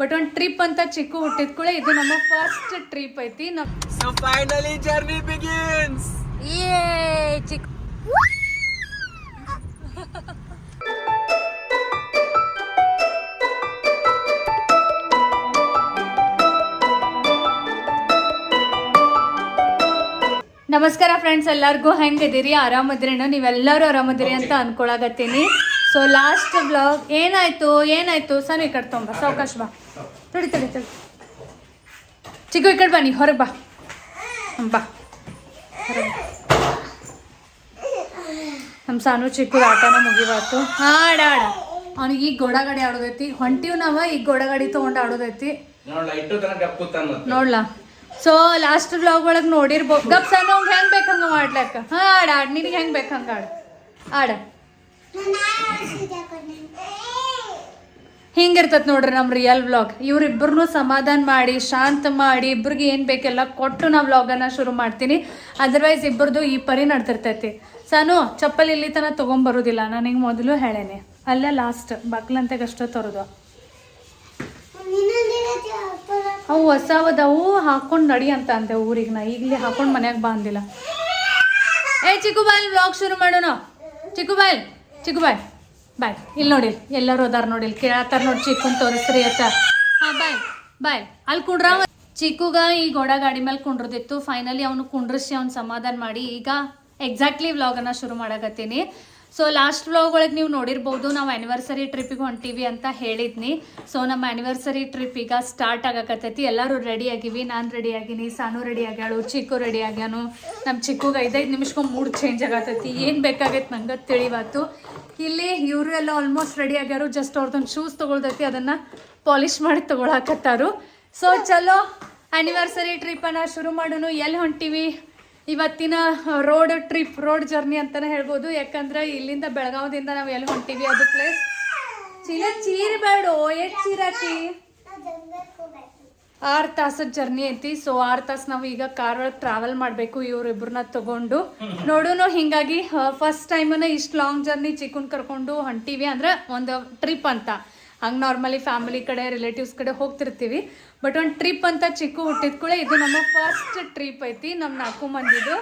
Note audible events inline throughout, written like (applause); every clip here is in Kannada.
ಬಟ್ ಒಂದು ಟ್ರಿಪ್ ಅಂತ ಚಿಕ್ಕು ಹುಟ್ಟಿದ ಕೂಡ ಇದು ನಮ್ಮ ಫಸ್ಟ್ ಟ್ರಿಪ್ ಐತಿ. Finally journey begins. ಏ ಚಿಕ್ಕ ನಮಸ್ಕಾರ ಫ್ರೆಂಡ್ಸ್ ಎಲ್ಲರಿಗೂ ಹೆಂಗಿದ್ದೀರಿ? ಆರಾಮಿದ್ರೇನು? ನೀವೆಲ್ಲರೂ ಆರಾಮದಿರಿ ಅಂತ ಅನ್ಕೊಳಕತ್ತೀನಿ. ಸೊ ಲಾಸ್ಟ್ ಬ್ಲಾಗ್ ಏನಾಯ್ತು? ಏನಾಯ್ತು? ಸಣ್ಣ ಈ ಕಡೆ ಸಾವಕಾಶ ಬಾ. ತಡಿ ತಡಿ ತಡಿ. ಚಿಕ್ಕ ಈ ಕಡೆ ಬನ್ನಿ. ಹೊರಗೆ ಬಾ. ಬಾ. ನಮ್ಮ ಸಾನು ಚಿಕ್ಕದ ಆಟನ ಮುಗಿಬಾತು ಆಡ ಆಡ ಅವ್ನಿಗೆ ಈಗ ಗೋಡಗಾಡಿ ಆಡೋದೈತಿ. ಹೊಂಟಿವ್ ನಾವ ಈಗ ಗೋಡಗಾಡಿ ತೊಗೊಂಡು ಆಡೋದೈತಿ. ನೋಡ್ಲಾ? ಸೊ ಲಾಸ್ಟ್ ಬ್ಲಾಗ್ ಒಳಗೆ ನೋಡಿರ್ಬೋದು ಗಪ್ ಸಣ್ಣ ಹೆಂಗ್ ಬೇಕು ಹಂಗ ಮಾಡ್ಲಕ್ಕ? ಹಾ ಆಡ ಆಡ್ ನಿನಗೆ ಹೆಂಗ್ ಬೇಕು ಹಂಗ ಆಡ ಆಡ ಹಿಂಗಿರ್ತತ್ ನೋಡ್ರಿ ನಮ್ಮ ರಿಯಲ್ ವ್ಲಾಗ್ ಇವ್ರಿಬ್ಬರನ್ನೂ ಸಮಾಧಾನ ಮಾಡಿ, ಶಾಂತ ಮಾಡಿ ಇಬ್ಬರಿಗೆ ಏನು ಬೇಕೆಲ್ಲ ಕೊಟ್ಟು ನಾವು ವ್ಲಾಗನ್ನು ಶುರು ಮಾಡ್ತೀನಿ. ಅದರ್ವೈಸ್ ಇಬ್ಬರದು ಈ ಪರಿ ನಡ್ತಿರ್ತೈತಿ. ಸಾನು, ಚಪ್ಪಲಿ ಇಲ್ಲಿ ತನಕ ತೊಗೊಂಬರೋದಿಲ್ಲ. ನಾನು ಹಿಂಗೆ ಮೊದಲು ಹೇಳೇನೆ. ಅಲ್ಲೇ ಲಾಸ್ಟ್ ಬಾಗ್ಲಂತೆಗೆ ಅಷ್ಟೇ ತರೋದು. ಅವು ಹೊಸವದವು ಹಾಕೊಂಡು ನಡಿ ಅಂತ ಅಂದೆ ಊರಿಗೆ ನಾ ಈಗಲೇ ಹಾಕೊಂಡು ಮನೆಯಾಗ ಬಂದಿಲ್ಲ. ಏ ಚಿಕ್ಕು ಬಾಯ್ ವ್ಲಾಗ್ ಶುರು ಮಾಡೋಣ. ಚಿಕ್ಕು ಬಾಯ್ ಚಿಕ್ಕು ಬಾಯ್. ಬಾಯ್. ಇಲ್ಲಿ ನೋಡಿ, ಎಲ್ಲರೂ ಅದಾರ ನೋಡಿ, ಇಲ್ಲಿ ಕೇಳತ್ತಾರ ನೋಡಿ ಚಿಕ್ಕನ್ ತೋರಿಸ್ರಿ ಅತ್ತ ಹಾ, ಬಾಯ್. ಬಾಯ್. ಅಲ್ಲಿ ಕುಂಡ್ರ ಚಿಕ್ಕಗ ಈ ಗೋಡ ಗಾಡಿ ಮೇಲೆ ಕುಂಡ್ರದಿತ್ತು. ಫೈನಲಿ ಅವನು ಕುಂಡ್ರಿಸಿ ಅವ್ನು ಸಮಾಧಾನ ಮಾಡಿ ಈಗ ಎಕ್ಸಾಕ್ಟ್ಲಿ ವ್ಲಾಗನ್ನು ಶುರು ಮಾಡಕತ್ತೀನಿ. ಸೊ ಲಾಸ್ಟ್ ವ್ಲಾಗ್ ಒಳಗೆ ನೀವು ನೋಡಿರ್ಬೋದು, ನಾವು ಆ್ಯನಿವರ್ಸರಿ ಟ್ರಿಪ್ಪಿಗೆ ಹೊಂಟೀವಿ ಅಂತ ಹೇಳಿದ್ನಿ. ಸೊ ನಮ್ಮ ಆ್ಯನಿವರ್ಸರಿ ಟ್ರಿಪ್ ಈಗ ಸ್ಟಾರ್ಟ್ ಆಗಕತ್ತೈತಿ. ಎಲ್ಲರೂ ರೆಡಿ ಆಗಿವಿ. ನಾನು ರೆಡಿ ಆಗೀನಿ, ಸಾನು ರೆಡಿ ಆಗ್ಯಾಳು, ಚಿಕ್ಕು ರೆಡಿ ಆಗ್ಯಾನು. ನಮ್ಮ ಚಿಕ್ಕಗೆ ಐದೈದು ನಿಮಿಷಕ್ಕೆ ಮೂಡ್ ಚೇಂಜ್ ಆಗತ್ತೈತಿ ಏನು ಬೇಕಾಗೈತೆ ನಂಗೆ ತಿಳಿವಾತು ಇಲ್ಲಿ ಇವರು ಎಲ್ಲ ಆಲ್ಮೋಸ್ಟ್ ರೆಡಿ ಆಗ್ಯಾರು. ಜಸ್ಟ್ ಅವ್ರದ್ದೊಂದು ಶೂಸ್ ತೊಗೊಳ್ದೈತಿ ಅದನ್ನು ಪಾಲಿಷ್ ಮಾಡಿ ತೊಗೊಳಕತ್ತಾರು. ಸೊ ಚಲೋ ಆ್ಯನಿವರ್ಸರಿ ಟ್ರಿಪ್ಪನ್ನು ಶುರು ಮಾಡೋಣ ಎಲ್ಲಿ ಹೊಂಟೀವಿ? ಇವತ್ತಿನ ರೋಡ್ ಟ್ರಿಪ್ ರೋಡ್ ಜರ್ನಿ ಅಂತಾನೆ ಹೇಳ್ಬೋದು. ಯಾಕಂದ್ರೆ ಇಲ್ಲಿಂದ ಬೆಳಗಾವದಿಂದ ನಾವು ಎಲ್ಲಿ ಹೊಂಟೀವಿ ಅದು ಪ್ಲೇಸ್ ಚೀಲ ಚೀರ್ ಬೇಡ ಎಷ್ಟು ಚೀರಾಕಿ. ಆರು ತಾಸದ ಜರ್ನಿ ಐತಿ. ಸೊ ಆರು ತಾಸು ನಾವು ಈಗ ಕಾರ್ ಒಳಗೆ ಟ್ರಾವೆಲ್ ಮಾಡಬೇಕು ಇವ್ರಿಬ್ರನ್ನ ತಗೊಂಡು. ನೋಡೋನು ಹಿಂಗಾಗಿ ಫಸ್ಟ್ ಟೈಮನ್ನ ಇಷ್ಟು ಲಾಂಗ್ ಜರ್ನಿ ಚಿಕ್ಕನ್ ಕರ್ಕೊಂಡು ಹೊಂಟೀವಿ ಅಂದ್ರೆ ಒಂದು ಟ್ರಿಪ್ ಅಂತ. ಹಂಗೆ ನಾರ್ಮಲಿ ಫ್ಯಾಮಿಲಿ ಕಡೆ ರಿಲೇಟಿವ್ಸ್ ಕಡೆ ಹೋಗ್ತಿರ್ತೀವಿ. ಬಟ್ ಒಂದು ಟ್ರಿಪ್ ಅಂತ ಚಿಕ್ಕು ಹುಟ್ಟಿದ ಕೂಡ ಇದು ನಮ್ಮ ಫಸ್ಟ್ ಟ್ರಿಪ್ ಐತಿ ನಮ್ಮ ನಾಲ್ಕು ಮಂದಿದು.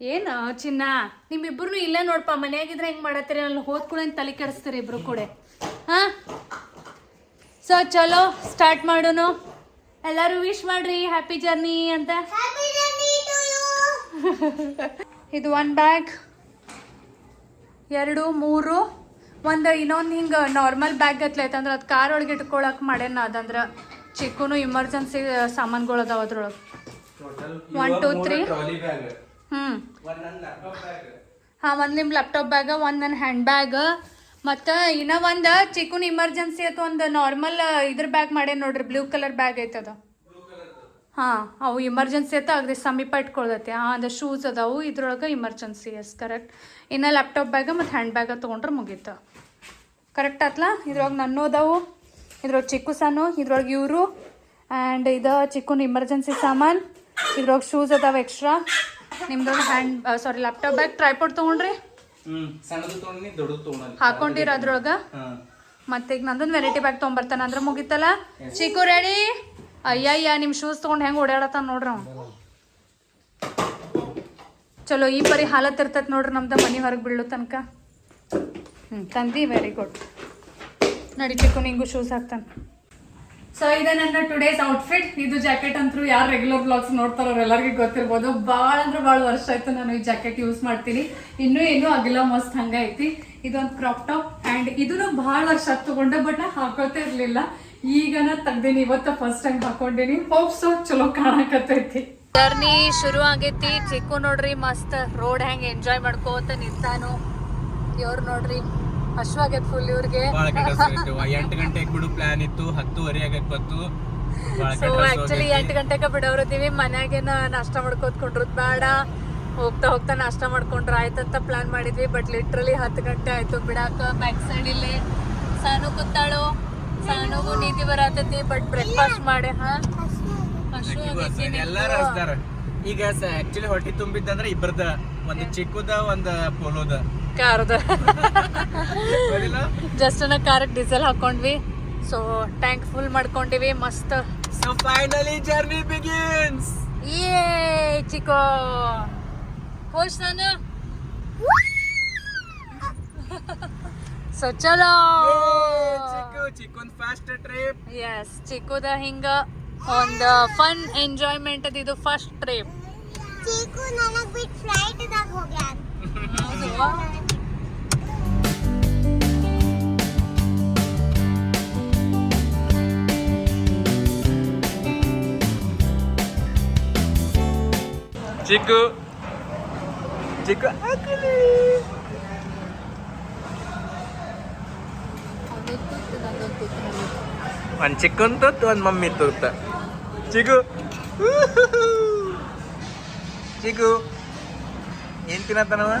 ಏನು ಚಿನ್ನ? ನಿಮ್ಮಿಬ್ರು ಇಲ್ಲೇ ನೋಡಪ್ಪ ಮನೆಯಾಗಿದ್ರೆ ಹೆಂಗೆ ಮಾಡತ್ತೀರಿ? ಅಲ್ಲಿ ಹೋದ ಕೂಡ ತಲೆ ಕೆಡಿಸ್ತೀರಿ ಇಬ್ರು ಕೂಡ. ಹಾಂ? ಸೊ ಚಲೋ ಸ್ಟಾರ್ಟ್ ಮಾಡೋನು. ಎಲ್ಲರೂ ವಿಶ್ ಮಾಡ್ರಿ ಹ್ಯಾಪಿ ಜರ್ನಿ ಅಂತ. (laughs) ಇದು ಒನ್ ಬ್ಯಾಗ್ ಎರಡು ಮೂರು. ಒಂದು ಇನ್ನೊಂದು ಹಿಂಗೆ ನಾರ್ಮಲ್ ಬ್ಯಾಗ್ ಐತಂದ್ರೆ ಅದು ಕಾರ್ ಒಳಗೆ ಇಟ್ಕೊಳಕ್ ಮಾಡ್ಯಾನ ಅದಂದ್ರೆ ಚಿಕ್ಕನು ಇಮರ್ಜೆನ್ಸಿ ಸಾಮಾನುಗಳು ಅದಾವ ಅದ್ರೊಳಗೆ. ಒನ್ ಟೂ ತ್ರೀ ಹ್ಞೂ ಹಾಂ ಒಂದು ನಿಮ್ಮ ಲ್ಯಾಪ್ಟಾಪ್ ಬ್ಯಾಗ ಒಂದು ನನ್ನ ಹ್ಯಾಂಡ್ ಬ್ಯಾಗ್ ಮತ್ತು ಇನ್ನೂ ಒಂದು ಚಿಕ್ಕನ್ ಇಮರ್ಜೆನ್ಸಿ ಅಥವಾ ಒಂದು ನಾರ್ಮಲ್ ಇದ್ರ ಬ್ಯಾಗ್ ಮಾಡ್ಯಾನ ನೋಡ್ರಿ ಬ್ಲೂ ಕಲರ್ ಬ್ಯಾಗ್ ಐತದ ಹಾಂ ಅವು ಇಮರ್ಜೆನ್ಸಿ ಐತೆ ಅಗ್ರಿ ಸಮೀಪ ಇಟ್ಕೊಳ್ದೈತಿ ಹಾಂ ಅದು ಶೂಸ್ ಅದಾವು ಇದ್ರೊಳಗೆ ಇಮರ್ಜೆನ್ಸಿ ಎಸ್ ಕರೆಕ್ಟ್ ಇನ್ನು ಲ್ಯಾಪ್ಟಾಪ್ ಬ್ಯಾಗ ಮತ್ತು ಹ್ಯಾಂಡ್ ಬ್ಯಾಗ ತೊಗೊಂಡ್ರೆ ಮುಗೀತು. ಕರೆಕ್ಟ್ ಆತ್ಲಾ? ಇದ್ರೊಳಗೆ ನನ್ನ ಅದಾವು ಇದ್ರೊಳಗೆ ಚಿಕ್ಕು ಸಣ್ಣ ಇದ್ರೊಳಗೆ ಇವರು ಆ್ಯಂಡ್ ಇದು ಚಿಕ್ಕುನ ಇಮರ್ಜೆನ್ಸಿ ಸಾಮಾನು ಇದ್ರೊಳಗೆ ಶೂಸ್ ಅದಾವ ಎಕ್ಸ್ಟ್ರಾ ನಿಮ್ದೊಂದು ಹ್ಯಾಂಡ್ ಸಾರಿ ಲ್ಯಾಪ್ಟಾಪ್ ಬ್ಯಾಗ್ ಟ್ರೈಪೋರ್ಟ್ ತೊಗೊಂಡ್ರಿ? ಹಾಕೊಂಡಿರ ಅದ್ರೊಳಗೆ? ಮತ್ತೆ ಈಗ ನಂದೊಂದು ವೆರೈಟಿ ಬ್ಯಾಗ್ ತೊಗೊಂಬರ್ತಾನೆ ಅಂದ್ರೆ ಮುಗಿತಲ್ಲ ಚಿಕ್ಕು ರೆಡಿ ಅಯ್ಯ ನಿಮ್ಮ ಶೂಸ್ ತೊಗೊಂಡು ಹೆಂಗೆ ಓಡಾಡತ್ತಾನ ನೋಡ್ರಿ ಅವ್ನು ಚಲೋ ಈ ಪರಿ ಹಾಲತ್ ಇರ್ತೈತೆ ನೋಡ್ರಿ ನಮ್ದು ಮನೆ ಹೊರಗೆ ಬೀಳೋ ತನಕ. ತಂದಿ ವೆರಿ ಗುಡ್ ನಡಿ, ಚಿಕ್ಕು, ನಿಂಗೂ ಶೂಸ್ ಹಾಕ್ತಾನೆ. ಸೊ ಇದೆ ನನ್ನ ಟುಡೇಸ್ ಔಟ್ಫಿಟ್ ಇದು ಜಾಕೆಟ್ ಅಂತೂ ಯಾರು ರೆಗ್ಯುಲರ್ ಬ್ಲಾಗ್ಸ್ ನೋಡ್ತಾರೋ ಎಲ್ಲರಿಗೂ ಗೊತ್ತಿರ್ಬೋದು. ಭಾಳ ಅಂದ್ರೆ ಭಾಳ ವರ್ಷ ಆಯ್ತು ನಾನು ಈ ಜಾಕೆಟ್ ಯೂಸ್ ಮಾಡ್ತೀನಿ. ಇನ್ನೂ ಏನೂ ಆಗಿಲ್ಲ ಮಸ್ತ್ ಹಂಗೆ ಐತಿ. ಇದೊಂದು ಕ್ರಾಪ್ ಟಾಪ್ ಆ್ಯಂಡ್ ಇದನ್ನು ಭಾಳ ವರ್ಷ ತೊಗೊಂಡೆ ಬಟ್ ನಾ ಹಾಕೋತೇ ಇರಲಿಲ್ಲ. ಈಗನ ತೆಗ್ದೀನಿ, ಇವತ್ತು ಫಸ್ಟ್ ಟೈಮ್ ಹಾಕೊಂಡೀನಿ. ಹೋಪ್ ಸೊ ಚಲೋ ಕಾಣಕತ್ತೈತಿ. ಜರ್ನಿ ಶುರು ಆಗೈತಿ. ಚಿಕ್ಕು ನೋಡ್ರಿ, ಮಸ್ತ್ ರೋಡ್ ಹ್ಯಾಂಗ್ ಎಂಜಾಯ್ ಮಾಡ್ಕೋತ ನಿಂತಾನು. ಇವ್ರು ನೋಡ್ರಿ ಹಶ್ವಾಗೈತ್ ಫುಲ್ ಇವ್ರಿಗೆ. ಎಂಟು ಗಂಟೆಗೆ ಬಿಡು ಪ್ಲಾನ್ ಇತ್ತು. ಹತ್ತುವರೆ ಆಗಕ್ಕೆ ಬಂತು. ಸೊ ಆಕ್ಚುಲಿ ಎಂಟು ಗಂಟೆಗೆ ಬಿಡೋರಿದ್ದೀವಿ. ಮನ್ಯಾಗೇನ ನಾಷ್ಟ ಮಾಡ್ಕೋತ್ಕೊಂಡ್ರು ಬೇಡ. ಹೋಗ್ತಾ ಹೋಗ್ತಾ ನಾಷ್ಟ ಮಾಡ್ಕೊಂಡ್ರ ಆಯ್ತಂತ ಪ್ಲಾನ್ ಮಾಡಿದ್ವಿ. ಬಟ್ ಲಿಟ್ರಲಿ ಹತ್ತು ಗಂಟೆ ಆಯ್ತು ಬಿಡಾಕ. ಬ್ಯಾಕ್ ಸೈಡ್ ಇಲ್ಲಿ ಸಾನು ಕೂತಾಳು. ಸಾನುಗೂ ನಿಧಿ ಬರತೈತಿ. ಬಟ್ ಬ್ರೇಕ್ಫಾಸ್ಟ್ ಮಾಡಿ ಹಾ? ಎಲ್ಲಾರು ಹಚ್ತಾರ ಈಗ ಆಕ್ಚುಲಿ ಹೊಟ್ಟಿ ತುಂಬಿದ್ದಂದ್ರೆ ಇಬ್ಬರದ ಒಂದು ಚಿಕ್ಕದ ಒಂದು ಪೋಲೋದ. ಕಾರ್ದ? ಜಸ್ಟ್ ನಾ ಕಾರಕ್ಕೆ ಡೀಸೆಲ್ ಹಾಕೊಂಡ್ವಿ. ಸೊ ಟ್ಯಾಂಕ್ ಫುಲ್ ಮಾಡ್ಕೊಂಡಿವಿ ಮಸ್ತ್. ಸೊ ಫೈನಲಿ ಜರ್ನಿ ಬಿಗಿನ್ಸ್ ಏ ಚಿಕೋ ಖುಷ್ ನಾನು? ಸೊ ಚಲೋ. ಚಿಕ್ಕು ಚಿಕ್ಕನ್ ಫಸ್ಟ್ ಟ್ರಿಪ್ ಎಸ್ ಚಿಕ್ಕುದ ಹಿಂಗ. ಒಂದು ಫನ್ ಎಂಜಾಯ್ಮೆಂಟ್ ಇದು ಫಸ್ಟ್ ಟ್ರಿಪ್ ಚಿಕ್ಕು ನನಗ್ ಬಿಟ್ ಫ್ಲೈಟ್ ದಾಗ ಹೋಗ್ಯಾನ. ಚಿಕ್ಕು ಚಿಕ್ಕು ಹಾಕಲಿ ಒಂದ್ ಚಿಕ್ಕನ್ ತುತ್ತು ಒಂದ್ ಮಮ್ಮಿ ತುತ್ತ ಚಿಗು ಚಿಗು ಏನ್ ತಿನ್ನತ್ತನವ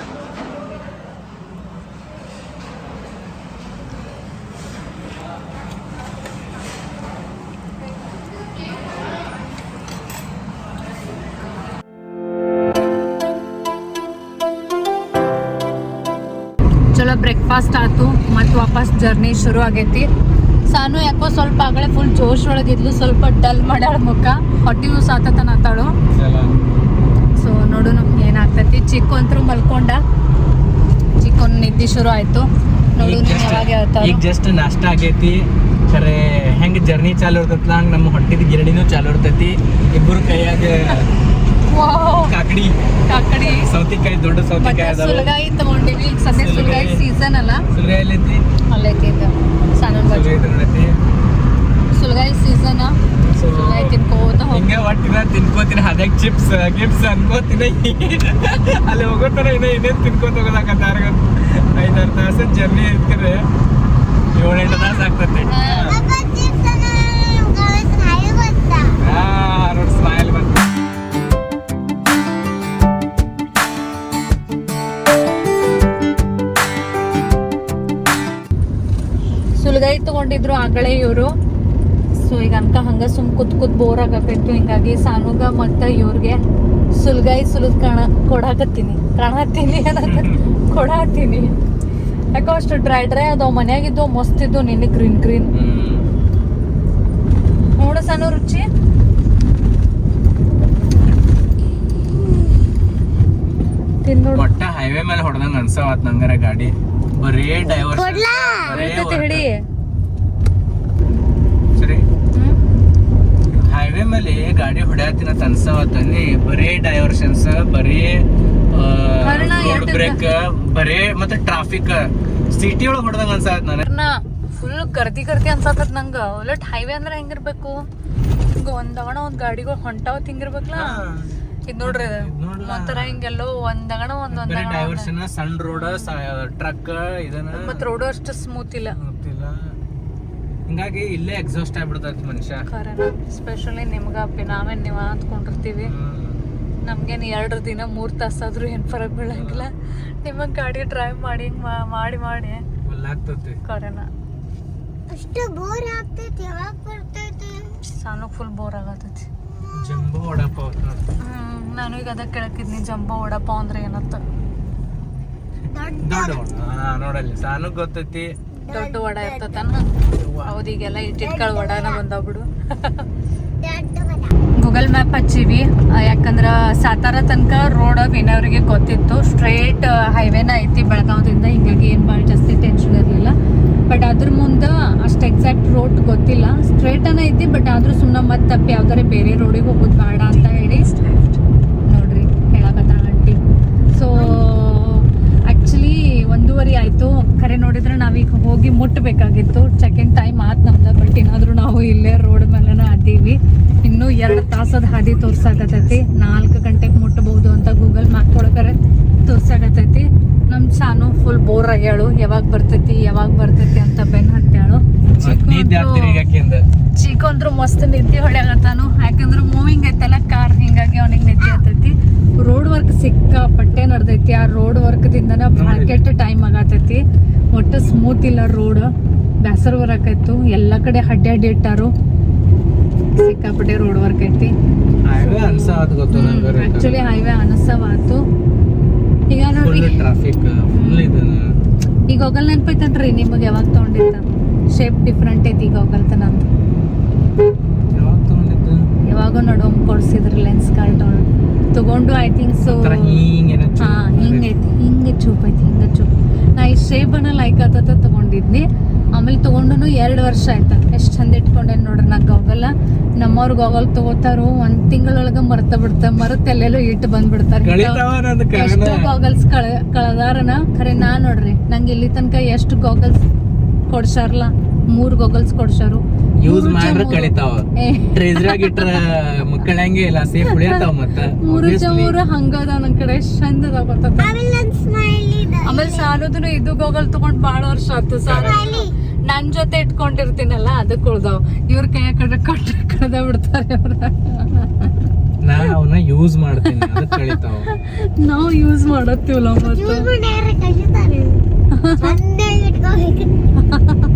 ಚಲೋ ಬ್ರೇಕ್ಫಾಸ್ಟ್ ಆಯ್ತು ಮತ್ತು ವಾಪಸ್ ಜರ್ನಿ ಶುರು ಆಗೈತಿ. ಸಾನು ಯಾಕೋ ಸ್ವಲ್ಪ ಆಗಲೇ ಫುಲ್ ಜೋಶ್ ಒಳಗಿದ್ಲು ಸ್ವಲ್ಪ ಡಲ್ ಮಾಡ್ಯಾಳ ಮುಖ. ಹೊಟ್ಟಿನೂ ಸಾತತನ ಆತಾಳು. ಸೊ ನೋಡು ನಮ್ಗೆ. ಏನಾಗ್ತೈತಿ ಚಿಕ್ಕ ಅಂತರೂ ಮಲ್ಕೊಂಡ. ಚಿಕ್ಕ ನಿದ್ದೆ ಶುರು ಆಯ್ತು. ನೋಡು ಯಾವಾಗ ಈಗ ಜಸ್ಟ್ ನಾಷ್ಟ ಆಗೈತಿ. ಖರೆ ಹೆಂಗ್ ಜರ್ನಿ ಚಾಲು ಇರ್ತೈತಲ್ಲ ಹಂಗ ನಮ್ಮ ಹೊಟ್ಟಿದ ಗಿರಣಿನೂ ಚಾಲು ಇರ್ತೈತಿ. ಇಬ್ಬರು ಕೈಯಾಗ ಕಾಕಡಿ. ಕಾಕಡಿ. ಸೌತಿಕಾಯಿ ದೊಡ್ಡ ಸೌತಿಕಾಯಿ ಅದಾವ. ಸುಲಗಾಯಿ ತಗೊಂಡಿವಿ. ಈಗ ಸದ್ಯ ಸುಲಗಾಯಿ. ಸೀಸನ್ ಅಲ್ಲ. ಸುಲಗಾಯಿ ಎಲ್ಲೈತಿ? ಅಲ್ಲೈತಿ ಇದು. ಸಣ್ಣ ಸುಲ್ಗಾಯಿ ಸೀಸನ್ ತಿನ್ಕೋತ ಹೋಗ್ ಒಟ್ಟಿನ ತಿನ್ಕೋತೀನಿ ಅದಕ್ಕೆ ಚಿಪ್ಸ್ ಗಿಪ್ಸ್ ಅನ್ಕೋತೀನಿ. ಅಲ್ಲಿ ಹೋಗೋತರ ಇನ್ನೂ ಇನ್ನೇನು ತಿನ್ಕೋತ ಹೋಗೋದಾಕತ್ತಾರ ಐದಾರು ತಾಸು ಜರ್ನಿ ಇರ್ತೀರಿ ಏಳೆಂಟು ತಾಸು ಆಗ್ತೈತಿ. ಅಪ್ಪ ಚಿಪ್ಸ್ ಅನ್ನ ಹಾಯಿ ಬಂತ. ಆ ರೋಡ್ ಸ್ಮೈಲ್ ಬಂತು ಸುಲಗಾಯಿ ತಗೊಂಡಿದ್ರು ಆಗಲೇ ಇವರು. ಸೊ ಈಗ ಅನ್ಕ ಹಂಗ ಸುಮ್ ಕುತ್ ಕುತ್ ಬೋರ್ ಆಗತ್ತಿತ್ತು ಹಿಂಗಾಗಿ ಸಾನುಗ ಮತ್ತ ಇವ್ರಿಗೆ ಸುಲ್ಗಾಯಿ ಸುಲಿದ್ ಕಾಣ ಕೊಡಾಕತ್ತೀನಿ. ಕಾಣತ್ತೀನಿ ಅನ್ನಕ ಕೊಡಾತೀನಿ ಯಾಕೋ ಅಷ್ಟು ಡ್ರೈ ಡ್ರೈ ಅದಾವ ಮನ್ಯಾಗಿದ್ದು ಮಸ್ತ್ ಇದ್ದು ನಿನ್ನೆ ಗ್ರೀನ್ ಗ್ರೀನ್ ನೋಡ ಸಾನು ರುಚಿ. ತಿನ್ ನೋಡು. ಒಟ್ಟ ಹೈವೇ ಮೇಲೆ ಹೊಡೆದಂಗ ಅನ್ಸವತ್ ನಂಗರ ಗಾಡಿ. ಬರೇ ಡೈವರ್ಸ್ ಕೊಡ್ಲಾ? ಇರ್ತೈತಿ ಹಿಡಿ ಸರಿ ಹ್ಮ್ ಹೈವೇ ಮೇಲೆ ಗಾಡಿ ಹೊಡ್ಯಾತಿನ ಅನ್ಸವತ್ತಲ್ಲಿ ಬರೇ ಡೈವರ್ಷನ್ಸ್ ಬರೇ ರೋಡ್? ಬ್ರೇಕ್ ಬರೇ ಮತ್ತೆ ಟ್ರಾಫಿಕ್ ಸಿಟಿ ಒಳಗೆ ಹೊಡೆದಂಗ ಅನ್ಸತ್ ನಾನು ಫುಲ್ ಗರ್ದಿ ಗರ್ದಿ ಅನ್ಸತ್ತದ ನಂಗ. ಒಲಟ್ ಹೈವೇ ಅಂದ್ರೆ ಹೆಂಗಿರ್ಬೇಕು? ಹಿಂಗ ಒಂದಗಣ ಒಂದ್ ಗಾಡಿಗಳು ಹೊಂಟಾವ್ ತಿಂಗಿರ್ಬೇಕಲ್ಲ ಇದ್ ನೋಡ್ರಿ. ಒಂಥರ ಹಿಂಗೆಲ್ಲೋ ಒಂದಗಣ ಒಂದ್ ಬರೀ ಡೈವರ್ಷನ್ ಸಣ್ಣ ರೋಡ್ ಟ್ರಕ್ ಇದನ್ನ ಮತ್ ರೋಡ್ ಅಷ್ಟು ಸ್ಮೂತ್ ಇಲ್ಲ. ಹಿಂಗಾಗಿ ಇಲ್ಲೇ ಎಕ್ಸಾಸ್ಟ್ ಆಗ್ಬಿಡ್ತೈತಿ ಮನುಷ್ಯ. ಖರೇನ ಸ್ಪೆಷಲಿ ನಿಮ್ಗ ಅಪ್ಪಿ ನಾವೇನ್ ನೀವ್ ಅಂದ್ಕೊಂಡಿರ್ತೀವಿ. ನಮ್ಗೇನ್ ಎರಡು ದಿನ ಮೂರ್ ತಾಸಾದ್ರೂ ಏನ್ ಫರಕ್ ಬೀಳಂಗಿಲ್ಲ. ನಿಮಗೆ ಗಾಡಿ ಡ್ರೈವ್ ಮಾಡಿ ಹಿಂಗ್ ಮಾ- ಮಾಡಿ ಮಾಡಿ. ಒಲ್ಲಾಗ್ತೈತಿ. ಖರೇನ ಅಷ್ಟು ಬೋರ್ ಆಗ್ತೈತಿ ಯಾವಾಗ ಬರ್ತೈತಿ? ಸಾನು ಫುಲ್ ಬೋರ್ ಆಗತೈತಿ. ಜಂಬೋ ವಡಾಪಾವ್ ನೋಡ್. ಹ್ಮ್ ನಾನು ಈಗ ಅದಕ್ಕೆ ಕೇಳಕಿದ್ನಿ ಜಂಬೋ ವಡಪ ಅಂದ್ರೆ ಏನತ್ತ ದೊಡ್ಡ ದೊಡ್ಡ ವಡ. ನೋಡಲ್ಲಿ. ಸಾನು ಗೊತ್ತೈತಿ. ದೊಡ್ಡ ವಡ ಇರ್ತತನ. ಅವರಿಗೆಲ್ಲ ಇಟ್ಟಿಟ್ಕಳ ವಡಾನ ಬಂದಾವ ಬಿಡು ಗೂಗಲ್ ಮ್ಯಾಪ್ ಹಚ್ಚಿವಿ. ಯಾಕಂದ್ರೆ ಸಾತಾರ ತನಕ ರೋಡ್ ವಿನವ್ರಿಗೆ ಗೊತ್ತಿತ್ತು. ಸ್ಟ್ರೇಟ್ ಹೈವೇನ ಐತಿ ಬೆಳಗಾವ್ದಿಂದ. ಹಿಂಗಾಗಿ ಏನು ಭಾಳ ಜಾಸ್ತಿ ಟೆನ್ಷನ್ ಇರಲಿಲ್ಲ. ಬಟ್ ಅದ್ರ ಮುಂದೆ ಅಷ್ಟು ಎಕ್ಸಾಕ್ಟ್ ರೋಡ್ ಗೊತ್ತಿಲ್ಲ. ಸ್ಟ್ರೇಟನ ಅನ್ನ ಐತಿ ಬಟ್ ಆದರೂ ಸುಮ್ಮನೆ ಮತ್ತೆ ತಪ್ಪಿ ಯಾವ್ದಾರೆ ಬೇರೆ ರೋಡಿಗೆ ಹೋಗೋದು ಬೇಡ ಅಂತ ಹೇಳಿ ನೋಡ್ರಿ ಹೇಳಕತ್ತಾಳ ಆಂಟಿ ಸೊ ಆ್ಯಕ್ಚುಲಿ ಒಂದೂವರೆ ಆಯಿತು. ಕರೆ ನೋಡಿದ್ರೆ ನಾವೀಗ ಹೋಗಿ ಮುಟ್ಟಬೇಕಾಗಿತ್ತು ಸೆಕೆಂಡ್ ಟೈಮ್ ಆತ್ ನಮ್ದು ಬಟ್ ಏನಾದರೂ ನಾವು ಇಲ್ಲೇ ರೋಡ್ ಮೇಲೆ ಅದ್ದೀವಿ ಇನ್ನು ಎರಡು ತಾಸದ ಹಾದಿ ತೋರ್ಸಾಕತೈತಿ ನಾಲ್ಕು ಗಂಟೆಗೆ ಮುಟ್ಟಬಹುದು ಅಂತ ಗೂಗಲ್ ಮ್ಯಾಪ್ ಒಳಗರೆ ತೋರ್ಸಾಕತೈತಿ ನಮ್ಮ ಶಾನು ಫುಲ್ ಬೋರ್ ಆಗ್ಯಾಳು. ಯಾವಾಗ ಬರ್ತೈತಿ ಯಾವಾಗ ಬರ್ತೈತಿ ಅಂತ ಬೆನ್ ಹತ್ಯಾಳು. ಮತ್ತ್ ನಿದ್ದೆ ಆಗ್ತೀರಿ ಈಗ ಆಕಿಂದ. ಚಿಕ್ಕ ಅಂದ್ರು ಮಸ್ತ್ ನಿದ್ದೆ ಹೊಡ್ಯಾಗತ್ತಾನು ಯಾಕಂದ್ರೆ ಮೂವಿಂಗ್ ಐತಲ್ಲ ಕಾರ್ ಹಿಂಗಾಗಿ ಅವನಿಗೆ ನಿದ್ದೆ ಹತ್ತೈತಿ ರೋಡ್ ವರ್ಕ್ ಸಿಕ್ಕಾಪಟ್ಟೆ ನಡ್ದೈತಿ ಆ ರೋಡ್ ವರ್ಕ್ದಿಂದನ ಭಾಳ ಕೆಟ್ಟ ಟೈಮ್ ಆಗತೈತಿ. ಒಟ್ಟು ಸ್ಮೂತ್ ಇಲ್ಲ ರೋಡ್ ಬ್ಯಾಸರ್ ಬರಕೈತು. ಎಲ್ಲ ಕಡೆ ಅಡ್ಡಿ ಅಡ್ಡಿ ಇಟ್ಟಾರು. ಸಿಕ್ಕಾಪಟ್ಟೆ ರೋಡ್ ವರ್ಕ್ ಐತಿ. ಆಕ್ಚುಲಿ ಹೈವೇ ಅನಸವಾತು. ಈಗ ನೋಡಿ. ಈಗ ಹೋಗಲ್ ನೆನ್ಪೈತನ್ರಿ ನಿಮಗೆ ಯಾವಾಗ ತಗೊಂಡಿದ್ದ? ಶೇಪ್ ಡಿಫ್ರೆಂಟ್ ಐತಿ ಈಗ ನಂದು ಯಾವಾಗ ನಡುವಮ್ ಕೊಡ್ಸಿದ್ರು ಲೆನ್ಸ್ ಕಾರ್ಡ್ ತಗೊಂಡು ಐ ಥಿಂಕ್ ಸೊ ಹಿಂಗೈತಿ ಹಿಂಗೆ ಚೂಪ್ ಐತಿ ಹಿಂಗೆ ಚೂಪ್ ನಾ ಈ ಅನ್ನ ಲೈಕ್ ಆತತ ತಗೊಂಡಿದ್ನಿ. ಆಮೇಲೆ ತಗೊಂಡು ಎರಡು ವರ್ಷ ಆಯ್ತು. ಎಷ್ಟು ಚಂದ ಇಟ್ಕೊಂಡೇನ್ ನೋಡ್ರಿ ನಾ ಗಾಗಲ್ಲ ನಮ್ಮವ್ರ ಗೋಗಲ್ ತಗೋತಾರೋ ಒಂದ್ ತಿಂಗಳೊಳಗ ಮರ್ತ ಬಿಡ್ತ ಮರತ್ ಎಲ್ಲೆಲ್ಲೋ ಇಟ್ಟು ಬಂದ್ಬಿಡ್ತಾರ. ಎಷ್ಟೋ ಗಾಗಲ್ಸ್ ಕಳ ಕಳದಾರನ. ಖರೆ ನಾ ನೋಡ್ರಿ ನಂಗೆ ಇಲ್ಲಿ ತನಕ ಎಷ್ಟು ಗಾಗಲ್ಸ್ ಕೊಡ್ಸಾರಲ್ಲ ಮೂರ್ ಗಾಗಲ್ಸ್ ಕೊಡ್ಸಾರು. ಯೂಸ್ ಮಾಡ್ರ ಕಳಿತಾವ. ಟ್ರೆಜರಾಗ ಇಟ್ರ ಮಕ್ಕಳಂಗೆ ಇಲ್ಲ ಸೇಫ್ ಉಳಿಯತಾವ ಮತ್ತ ಮೂರು. ಮೂರು ಹಂಗದ ನನ್ ಕಡೆ ಚಂದ ಅದ ಆಮೇಲೆ ನನ್ ಇದೆ. ಆಮೇಲೆ ಸಾಲುದನು ಇದು ಗೋಗಲ್ ತಗೊಂಡ್ ಬಾಳ ವರ್ಷ ಆಯ್ತು ಸಾಲ. ನನ್ ಜೊತೆ ಇಟ್ಕೊಂಡಿರ್ತೀನಲ್ಲ ಅದಕ್ಕೆ ಉಳ್ದಾವ್. ಇವ್ರ ಕೈಯ ಕಡೆ ಕೊಟ್ಟ ಕಳ್ದ ಬಿಡ್ತಾರೆ ಅವ್ರ. ನಾ ಅವನ್ನ ಯೂಸ್ ಮಾಡ್ತೀನಿ ಅದಕ್ಕೆ ಕಳಿತಾವ. ನಾವು ಯೂಸ್ ಮಾಡತ್ತೀವಲ್ಲ ಮತ್ತೆ. (laughs)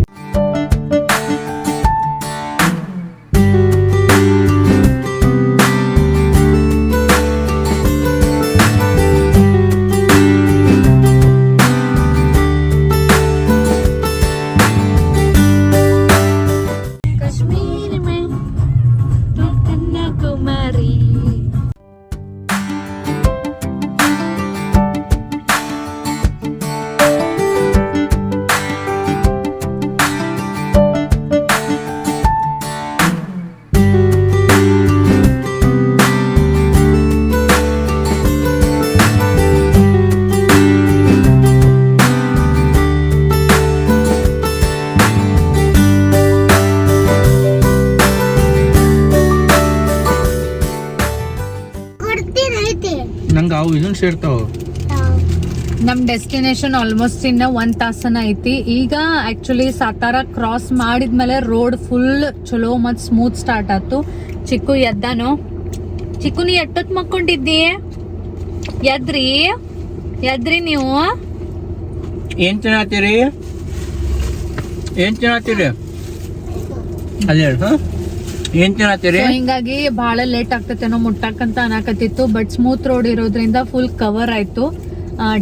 ನಮ್ ಡೆಸ್ಟಿನೇಷನ್ ಆಲ್ಮೋಸ್ಟ್ ಇನ್ನ ಒಂದ್ ತಾಸನ ಐತಿ. ಈಗ ಆಕ್ಚುಲಿ ಸಾತಾರ ಕ್ರಾಸ್ ಮಾಡಿದ್ಮೇಲೆ ರೋಡ್ ಫುಲ್ ಚಲೋ ಮತ್ ಸ್ಮೂತ್ ಸ್ಟಾರ್ಟ್ ಆತು. ಚಿಕ್ಕು ಎದ್ದಾನು. ಚಿಕ್ಕು ನೀ ಎಟ್ಟೊತ್ ಮಕ್ಕೊಂಡಿದ್ದಿ? ಎದ್ರಿ? ಎದ್ರಿ ನೀವು? ಏನ್ ತಿನ್ನತ್ತೀರಿ ಏನ್ ತಿನ್ನತ್ತೀರಿ ಅದೇ ಏನ್ ಹಿಂಗಾಗಿ ಬಹಳ ಲೇಟ್ ಆಗ್ತೈತೇನೋ ಮುಟ್ಟಾಕಂತ ಅನಾಕತ್ತಿತ್ತು ಬಟ್ ಸ್ಮೂತ್ ರೋಡ್ ಇರೋದ್ರಿಂದ ಫುಲ್ ಕವರ್ ಆಯ್ತು.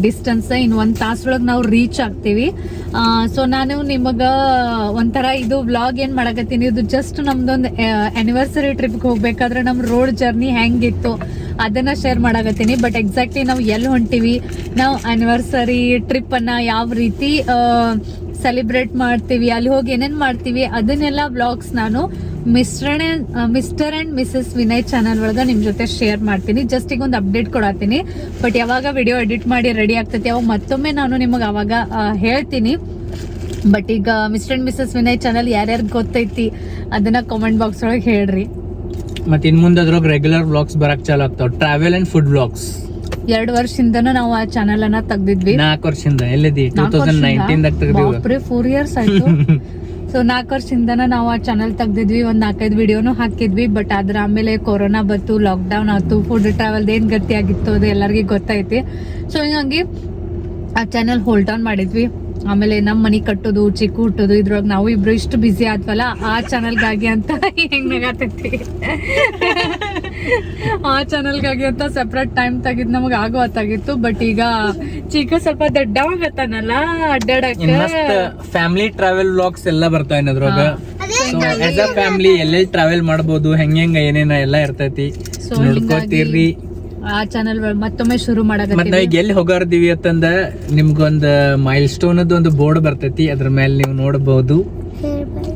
ಡಿಸ್ಟೆನ್ಸ್ ಇನ್ ಒಂದ್ ತಾಸೊಳಗೆ ನಾವು ರೀಚ್ ಆಗ್ತೀವಿ. ಸೊ ನಾನು ನಿಮಗ ಒಂಥರ ಇದು ವ್ಲಾಗ್ ಏನ್ ಮಾಡಕತ್ತೀನಿ, ಇದು ಜಸ್ಟ್ ನಮ್ದೊಂದು ಆನಿವರ್ಸರಿ ಟ್ರಿಪ್ಗೆ ಹೋಗ್ಬೇಕಾದ್ರೆ ನಮ್ ರೋಡ್ ಜರ್ನಿ ಹೆಂಗಿತ್ತು ಅದನ್ನ ಶೇರ್ ಮಾಡಕತ್ತೀನಿ. ಬಟ್ ಎಕ್ಸಾಕ್ಟ್ಲಿ ನಾವು ಎಲ್ಲಿ ಹೊಂಟಿವಿ? ನಾವು ಆನಿವರ್ಸರಿ ಟ್ರಿಪ್ ಅನ್ನ ಯಾವ ರೀತಿ ಸೆಲೆಬ್ರೇಟ್ ಮಾಡ್ತೀವಿ, ಅಲ್ಲಿ ಹೋಗಿ ಏನೇನ್ ಮಾಡ್ತೀವಿ, ಅದನ್ನೆಲ್ಲ ಬ್ಲಾಗ್ಸ್ ನಾನು Mr Mr and Mrs Vinay channel ಒಳಗ ನಿಮ್ ಜೊತೆ ಶೇರ್ ಮಾಡ್ತೀನಿ. ಜಸ್ಟ್ ಈಗ ಒಂದು ಅಪ್ಡೇಟ್ ಕೊಡತ್ತೀನಿ ಬಟ್ ಯಾವಾಗ ವಿಡಿಯೋ ಎಡಿಟ್ ಮಾಡಿ ರೆಡಿ ಆಗ್ತೈತಿ ಅವಾಗ ಮತ್ತೊಮ್ಮೆ ನಾನು ನಿಮಗೆ ಅವಾಗ ಹೇಳ್ತೀನಿ. ಬಟ್ ಈಗ Mr and Mrs Vinay channel ಯಾರ್ಯಾರು ಗೊತ್ತೈತಿ, ಅದನ್ನ ಕಾಮೆಂಟ್ ಬಾಕ್ಸ್ ಒಳಗೆ ಹೇಳ್ರಿ. ಮತ್ ಇನ್ ಮುಂದೆ ಅದ್ರೊಳಗೆ ರೆಗ್ಯುಲರ್ ಬ್ಲಾಗ್ಸ್ ಬರಕ್ ಚಾಲು ಆಗ್ತಾವ. ಟ್ರಾವೆಲ್ ಅಂಡ್ ಫುಡ್ ಬ್ಲಾಗ್ಸ್ ಎರಡು ವರ್ಷದಿಂದ ನಾವು ಆ ಚಾನೆಲ್ ಅನ್ನ ತೆಗ್ದಿದ್ವಿ. ನಾಲ್ಕು ವರ್ಷದಿಂದ ಎಲ್ಲಿದಿ? ಟೂ ತೌಸಂಡ್ ನೈನ್ಟೀನ್ ತೆಗ್ದಿದ್ವಿ ತೆಗ್ದಿವ. ಫೋರ್ ಇಯರ್ಸ್ ಆಯ್ತು. (laughs) ಸೊ ನಾಲ್ಕು ವರ್ಷದಿಂದನ ನಾವು ಆ ಚಾನಲ್ ತೆಗ್ದಿದ್ವಿ. ಒಂದ್ ನಾಲ್ಕೈದು ವಿಡಿಯೋನು ಹಾಕಿದ್ವಿ. ಬಟ್ ಅದ್ರ ಆಮೇಲೆ ಕೊರೋನಾ ಬಂತು ಲಾಕ್ಡೌನ್ ಆಯ್ತು. ಫುಡ್ ಟ್ರಾವೆಲ್ ಏನ್ ಗತಿ ಆಗಿತ್ತು ಅದು ಎಲ್ಲರಿಗೂ ಗೊತ್ತೈತಿ. ಸೊ ಹಿಂಗಾಗಿ ಆ ಚಾನೆಲ್ ಹೋಲ್ಡ್ ಆನ್ ಮಾಡಿದ್ವಿ. ಆಮೇಲೆ ನಮ್ ಮನಿ ಕಟ್ಟೋದು ಚಿಕ್ಕ ಹುಟ್ಟೋದು ಇದ್ರೊಳಗೆ ನಾವು ಇಬ್ರು ಇಷ್ಟು ಬಿಸಿ ಆದ್ವಲ್ಲ ಆ ಚಾನಲ್ಗಾಗಿ ಅಂತ ಹೆಂಗ್ ನಗಾತೈತಿ ಆ ಚಾನಲ್ಗಾಗಿ ಅಂತ ಸೆಪ್ರೇಟ್ ಟೈಮ್ ತೆಗಿದ್ ನಮಗ್ ಆಗುವತ್ತಾಗಿತ್ತು ಬಟ್ ಈಗ ಚಿಕ್ಕ ಸ್ವಲ್ಪ ದೊಡ್ಡವಾಗತ್ತಾನಲ್ಲ ಅಡ್ಡಾಡಕ್ಕೆ. ಫ್ಯಾಮಿಲಿ ಟ್ರಾವೆಲ್ ವ್ಲಾಗ್ಸ್ ಎಲ್ಲ ಬರ್ತಾವ ಅದ್ರೊಳಗ. ಫ್ಯಾಮಿಲಿ ಎಲ್ಲೆಲ್ಲಿ ಟ್ರಾವೆಲ್ ಮಾಡ್ಬೋದು ಹೆಂಗ್ ಹೆಂಗ ಏನೇನ ಎಲ್ಲಾ ಇರ್ತೈತಿ ಸೊ ನೋಡ್ಕೋತೀರ್ರಿ ಆ ಚಾನೆಲ್ ಮತ್ತೊಮ್ಮೆ ಶುರು ನಾವ್ ಈಗ ಎಲ್ಲಿ ಹೋಗಾರ್ದಿವಿ ಅಂತಂದ ನಿಮ್ಗೊಂದ್ ಮೈಲ್ ಸ್ಟೋನ್ ಒಂದು ಬೋರ್ಡ್ ಬರ್ತೈತಿ ಅದ್ರ ಮೇಲೆ ನೀವು ನೋಡಬಹುದು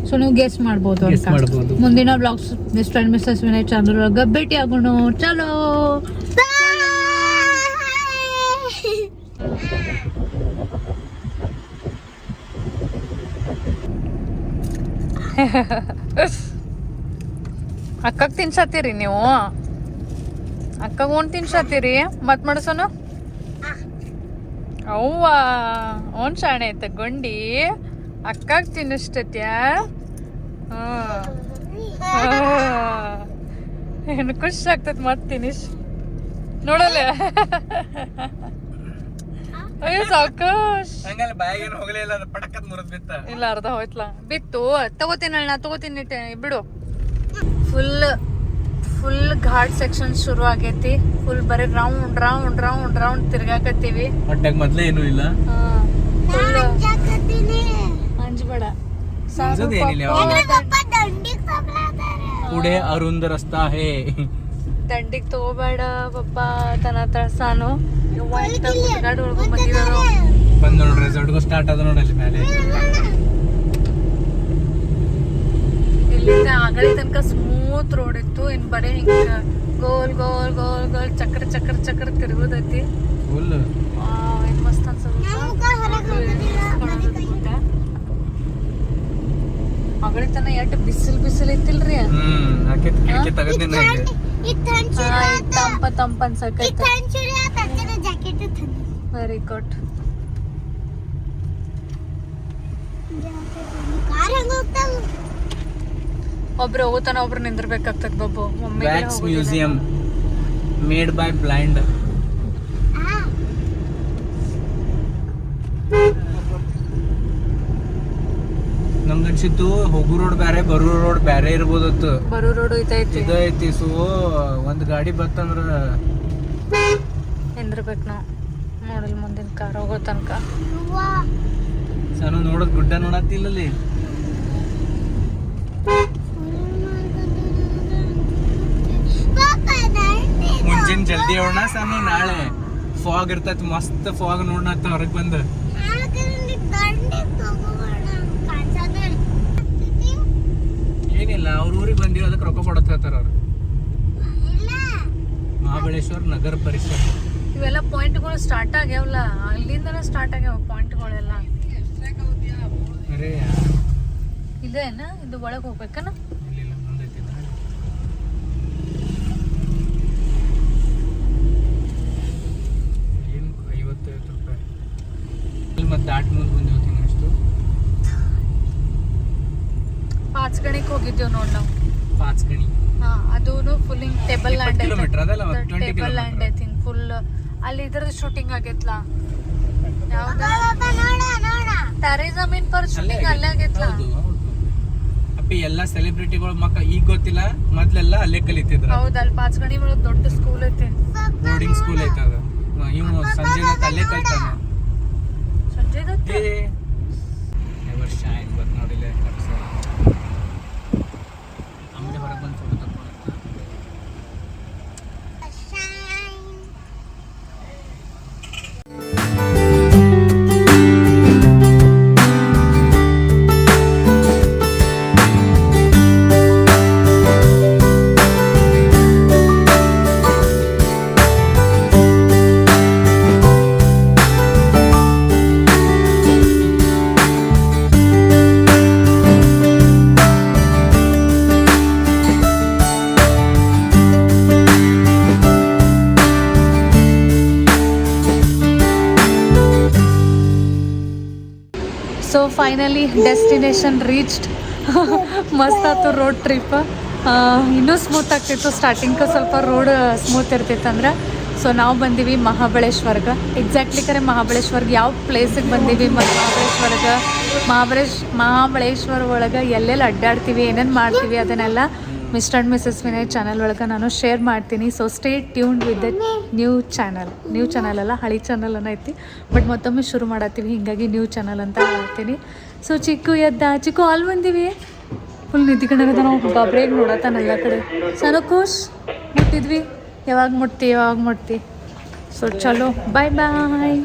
ಸೊ ನೀವು ಗೆಸ್ ಮಾಡ್ಬೋದು ಅಂತ. ಮಾಡಬಹುದು ಮುಂದಿನ blogs Mr and Mrs Vinay channel ಒಳಗ ಭೇಟಿ ಆಗೋಣ. ಚಲೋ! (laughs) ಅಕ್ಕ ತಿನ್ಸತ್ತೀರಿ ನೀವು? ಅಕ್ಕಗ್ ಓನ್ ತಿನ್ಸತ್ತೀರಿ ಮತ್ ಮಾಡಸೋನು? ಅವ್ವ ಓನ್ ಶಾಣೆ ಐತೆ ಗೊಂಡಿ. ಅಕ್ಕಾಗ್ ತಿನ್ನಿಸ್ತತ್ಯ? ಏನು ಖುಷಿ ಆಗ್ತೈತಿ ಮತ್ತೆ ತಿನ್ನಿಸ್. ನೋಡಲ್ಲ? ಅಯ್ಯೋ ಹೋಗಲೇ ಇಲ್ಲ ಅರ್ಧ ಹೋಯ್ತಲ್ಲ ಬಿತ್ತು. ತಗೋತೀನಿ ನಾ ತಗೋತೀನಿ ಬಿಡು. ಫುಲ್ ಫುಲ್ ಘಾಟ್ ಸೆಕ್ಷನ್ ಶುರು ಆಗೈತಿ. ಫುಲ್ ಬರೀ ರೌಂಡ್ ರೌಂಡ್ ರೌಂಡ್ ರೌಂಡ್ ತಿರ್ಗಾಕತ್ತೀವಿ. ಹೊಟ್ಟೆಗೆ ಮೊದಲೇ ಏನು ಇಲ್ಲ? ಫುಲ್ ಅಂಜಬೇಡ. ಸಂಜದ್ ಏನಿಲ್ಲ ಪುಡೆ ಅರುಂದ ರಸ್ತಾ ಹೇ ದಂಡಿಗೆ ತಗೋಬೇಡ ಪಪ್ಪ ತನ್ನ ತಳಸಾನು. ಬಂದ್ ನೋಡ್ರಿ ರೆಸಾರ್ಟ್ಗೂ ಸ್ಟಾರ್ಟ್ ಅದ ನೋಡಿ ಅಲ್ಲಿ ಮೇಲೆ. ಇಲ್ಲಿಂದ ಆಗಲಿ ತನಕ ಸ್ಮೂತ್ ರೋಡ್ ಇತ್ತು ಇನ್ ಬರೀ ಹಿಂಗ ಗೋಲ್ ಗೋಲ್ ಗೋಲ್ ಗೋಲ್ ಚಕ್ರ ಚಕ್ರ ಚಕ್ರ ತಿರುಗೋದೈತಿ. ಏನ್ ಮಸ್ತ್ ಅನ್ಸೋದು ಎಷ್ಟ್ ಬಿಸಿಲ್ ಬಿಸಿಲ್ ಇತ್ತಿಲ್ರಿ ತಂಪ ತಂಪ ಅನ್ಸಕೈತ. ವೆರಿ ಗುಡ್ ಕಾರ್ ಹೆಂಗ ಹೋಗ್ತಾವ. ಒಬ್ರು ಹೋಗುತ್ತಾನ ಒಬ್ರು ನಿಂದಿರ್ಬೇಕಾಗ್ತದ ಬಬ್ಬು ಒಮ್ಮೆ wax museum made by blind ನಮ್ಗೆ ಅನ್ಸಿತ್ತು ಹೋಗು ರೋಡ್ ಬ್ಯಾರೆ ಬರು ರೋಡ್ ಬ್ಯಾರೆ ಇರ್ಬೋದತ್ತು. ಬರು ರೋಡ್ ಐತಿ ಇದು ಐತಿ ಸೊ ಒಂದ್ ಗಾಡಿ ಬತ್ತಂದ್ರ ನಿಂದಿರ್ಬೇಕು ನಾವು. ನೋಡಲ್ ಮುಂದಿನ ಕಾರ್ ಹೋಗೋ ತನಕ. ಸಣ್ಣ ನೋಡೋದ್ ಗುಡ್ಡ ನೋಡತ್ತಿಲ್ಲಲ್ಲಿ. ಮುಂಜಿನ ಜಲ್ದಿ ಹೋಣ ಸಣ್ಣ ನಾಳೆ ಫಾಗ್ ಇರ್ತೈತಿ ಮಸ್ತ್ ಫಾಗ್ ನೋಡತ್ತ ಹೊರಗ್ ಬಂದು. ಏನಿಲ್ಲ ಅವ್ರ ಊರಿಗೆ ಬಂದಿರೋ ಅದಕ್ಕೆ ರೊಕ್ಕ ಕೊಡತ್ ಹೇಳ್ತಾರ ಅವ್ರು. ಮಹಾಬಳೇಶ್ವರ್ ನಗರ ಪರಿಷತ್. ಇವೆಲ್ಲ ಪಾಯಿಂಟ್ಗಳು ಸ್ಟಾರ್ಟ್ ಆಗ್ಯಾವಲ್ಲ ಅಲ್ಲಿಂದ ಸ್ಟಾರ್ಟ್ ಆಗ್ಯಾವ ಪಾಯಿಂಟ್ಗಳೆಲ್ಲ. ಅರೇ ಇದೇನ? ಇದು ಒಳಗೆ ಹೋಗ್ಬೇಕನ? ದಾಟ್ ಮುಂದೆ ಬಂದಿವತ್ತೀನಿ ಅಷ್ಟು ಪಾಚ್ಗಣಿಗೆ ಹೋಗಿದ್ದೇವ್ ನೋಡ್ ನಾವು. ಪಾಚ್ ಗಣಿ. ಹಾ ಅದೂ ಫುಲ್ ಹಿಂಗ್ ಟೇಬಲ್ ಲ್ಯಾಂಡ್ kilometer ಅದಲ್ಲ, 20 ಟೇಬಲ್ ಲ್ಯಾಂಡ್ ಐತಿ ಫುಲ್ ಅಲ್ಲಿ ಇದ್ರದ್ದು ಶೂಟಿಂಗ್ ಆಗೈತ್ಲ. ನೋಡ ಜಮೀನ್ ಪರ್ ಶೂಟಿಂಗ್ ಅಲ್ಲೇ ಆಗೈತ್ಲ. ಅಪ್ಪಿ ಎಲ್ಲ ಸೆಲೆಬ್ರಿಟಿಗಳು ಮಕ್ಕ ಈಗ ಗೊತ್ತಿಲ್ಲ ಮೊದ್ಲೆಲ್ಲ ಅಲ್ಲೇ ಕಲಿತಿದ್ರು. ಹೌದ್ ಅಲ್ಲಿ ಪಾಚ್ಗಣಿ ಒಳಗ್ ದೊಡ್ಡ ಸ್ಕೂಲ್ ಐತಿ. ಬೋರ್ಡಿಂಗ್ ಸ್ಕೂಲ್ ಐತ ಅದು. ಇವನು ಸಂಜೆ ಅಲ್ಲೇ ಕಲ್ತಾನ. ಸಂಜಯ್ ದತ್ತ ಏ ವರ್ಷ ಡೆಸ್ಟಿನೇಷನ್ ರೀಚ್ಡ್ ಮಸ್ತ್ ಆಯ್ತು ರೋಡ್ ಟ್ರಿಪ್ ಇನ್ನೂ ಸ್ಮೂತ್ ಆಗ್ತಿತ್ತು. ಸ್ಟಾರ್ಟಿಂಗ್ ಸ್ವಲ್ಪ ರೋಡ್ ಸ್ಮೂತ್ ಇರ್ತಿತ್ತು ಅಂದ್ರೆ. ಸೊ ನಾವು ಬಂದೀವಿ ಮಹಾಬಳೇಶ್ವರ್ಗ. ಎಕ್ಸಾಕ್ಟ್ಲಿ ಕರೆ ಮಹಾಬಳೇಶ್ವರ್ಗ ಯಾವ ಪ್ಲೇಸಿಗೆ ಬಂದೀವಿ? ಮತ್ತು ಮಹಾಬಳೇಶ್ವರ್ಗೆ. ಮಹಾಬಳೇಶ್, ಮಹಾಬಳೇಶ್ವರ ಒಳಗೆ ಎಲ್ಲೆಲ್ಲಿ ಅಡ್ಡಾಡ್ತೀವಿ, ಏನೇನು ಮಾಡ್ತೀವಿ ಅದನ್ನೆಲ್ಲ Mr and Mrs Vinay channel ಒಳಗೆ ನಾನು ಶೇರ್ ಮಾಡ್ತೀನಿ. So stay tuned with the new channel new channel ಅಲ್ಲ, ಹಳಿ ಚಾನಲ್ ಐತಿ. ಬಟ್ ಮತ್ತೊಮ್ಮೆ ಶುರು ಮಾಡತ್ತೀವಿ. ಹೀಗಾಗಿ ನ್ಯೂ ಚಾನಲ್ ಅಂತ ಹೇಳ್ತೀನಿ. ಸೊ ಚಿಕ್ಕು ಎದ್ದ, ಚಿಕ್ಕು ಅಲ್ಲಿ ಬಂದಿವಿ. ಫುಲ್ ನಿಂತ್ಕೊಂಡಾಗದ ನಾವು. ಬಾಬ್ರೇಗ್ ನೋಡತ್ತಾನ ಎಲ್ಲ ಕಡೆ. ಸಣ್ಣ ಖುಷ್ ಮುಟ್ಟಿದ್ವಿ. ಯಾವಾಗ ಮುಟ್ತಿ ಯಾವಾಗ ಮುಟ್ತಿ. ಸೊ ಚಲೋ. ಬಾಯ್ ಬಾಯ್